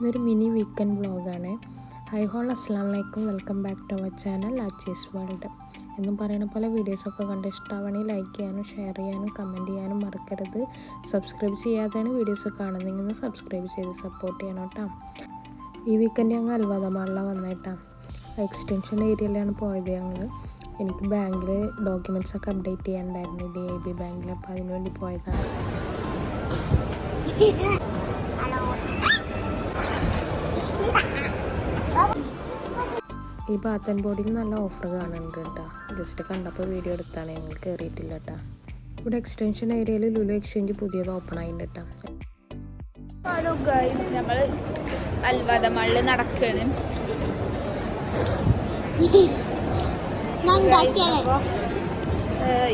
ഇതൊരു mini weekend വ്ളോഗാണ് hi ഹോൾ അസ്സാം വലൈക്കും welcome back to our channel അച്ചീസ് world എന്നും പറയുന്ന പോലെ വീഡിയോസൊക്കെ കണ്ട് ഇഷ്ടമാണെങ്കിൽ ലൈക്ക് ചെയ്യാനും ഷെയർ ചെയ്യാനും കമന്റ് ചെയ്യാനും മറക്കരുത്. സബ്സ്ക്രൈബ് ചെയ്യാതെയാണ് വീഡിയോസ് കാണുന്നതെങ്കിൽ സബ്സ്ക്രൈബ് ചെയ്ത് സപ്പോർട്ട് ചെയ്യണം കേട്ടോ. ഈ വീക്കെൻഡ് ഞങ്ങൾ അൽവാദമാളിലാണ് വന്നേട്ടാ. എക്സ്റ്റൻഷൻ ഏരിയയിലാണ് പോയത് ഞങ്ങൾ എനിക്ക് ബാങ്കിൽ ഡോക്യുമെന്റ്സ് ഒക്കെ അപ്ഡേറ്റ് ചെയ്യാനുണ്ടായിരുന്നു. ഡി ഐ ബി ബാങ്കിൽ അപ്പോൾ അതിനുവേണ്ടി പോയതാണ്. ഈ ബാത്തൻ ബോഡിയിൽ നല്ല ഓഫർ കാണുന്നുണ്ട് കേട്ടോ. ജസ്റ്റ് കണ്ടപ്പോൾ വീഡിയോ എടുത്താണ്. ഞങ്ങൾ കയറിയിട്ടില്ല കേട്ടോ. ഇവിടെ എക്സ്റ്റൻഷൻ ഏരിയയിൽ ലുലു എക്സ്ചേഞ്ച് പുതിയത് ഓപ്പൺ ആയിട്ടുണ്ട് കേട്ടോ. ഹലോ ഗൈസ് നമ്മൾ അൽവാദമള്ളിൽ നടക്കാണ്.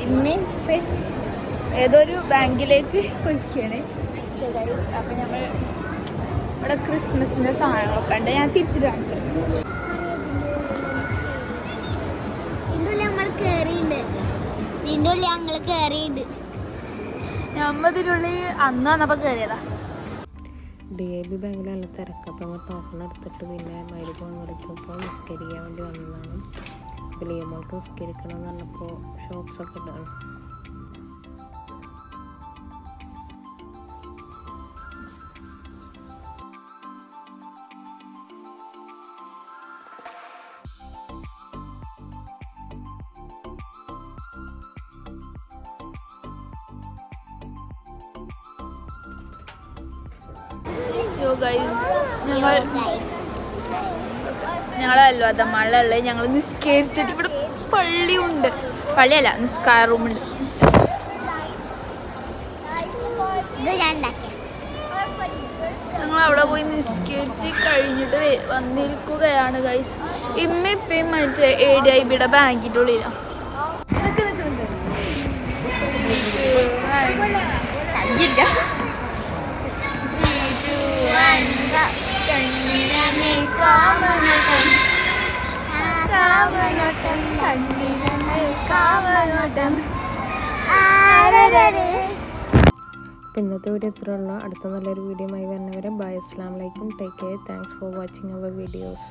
ഇമ്മയും ഇപ്പയും ഏതൊരു ബാങ്കിലേക്ക് പോയിക്കാണ്. സോ ഗൈസ് അപ്പം നമ്മൾ ഇവിടെ ക്രിസ്മസിന്റെ സാധനങ്ങളൊക്കെ ഉണ്ട്. ഞാൻ തിരിച്ചിട്ട് കാണിച്ചു ഇതിന്റെ ഉള്ളിൽ ഞങ്ങൾ കേറിയിട്ടുണ്ട് നമ്മതിനുള്ളിൽ അന്ന് വന്നപ്പോൾ കയറിയതാ ഡി ഐ ബി ബാങ്കിൽ നല്ല തിരക്കപ്പം അങ്ങ് ടോക്കൺ എടുത്തിട്ട് പിന്നെ മരുന്ന് പങ്കെടുക്കുമ്പോൾ നിസ്കരിക്കാൻ വേണ്ടി വന്നതാണ്. അപ്പോൾ ലിയമോൾക്ക് നിസ്കരിക്കണം എന്ന് പറഞ്ഞപ്പോൾ ഷോപ്സൊക്കെ ഉണ്ടാവും യോ ഗൈസ് ഞങ്ങൾ ഞങ്ങൾ ഉള്ളത് ഞങ്ങൾ നിസ്കരിച്ചിട്ട് ഇവിടെ പള്ളിയുണ്ട്. പള്ളിയല്ല നിസ്കാര റൂമുണ്ട്. ഞങ്ങൾ അവിടെ പോയി നിസ്കരിച്ച് കഴിഞ്ഞിട്ട് വന്നിരിക്കുകയാണ് ഗൈസ് ഇമ്മ ഇപ്പം മറ്റേ എ ഡി ഐ ബിയുടെ ബാങ്കിന്റെ ഉള്ളിലാണ് കയ്യില്ല അപ്പോൾ ഇന്നത്തെ വീഡിയോ ഇത്രേ ഉള്ളൂ. അടുത്ത നല്ലൊരു വീഡിയോ ആയി വരുന്നവരെ. ബൈ അസ്ലാം ലൈക്കും take care thanks for watching our videos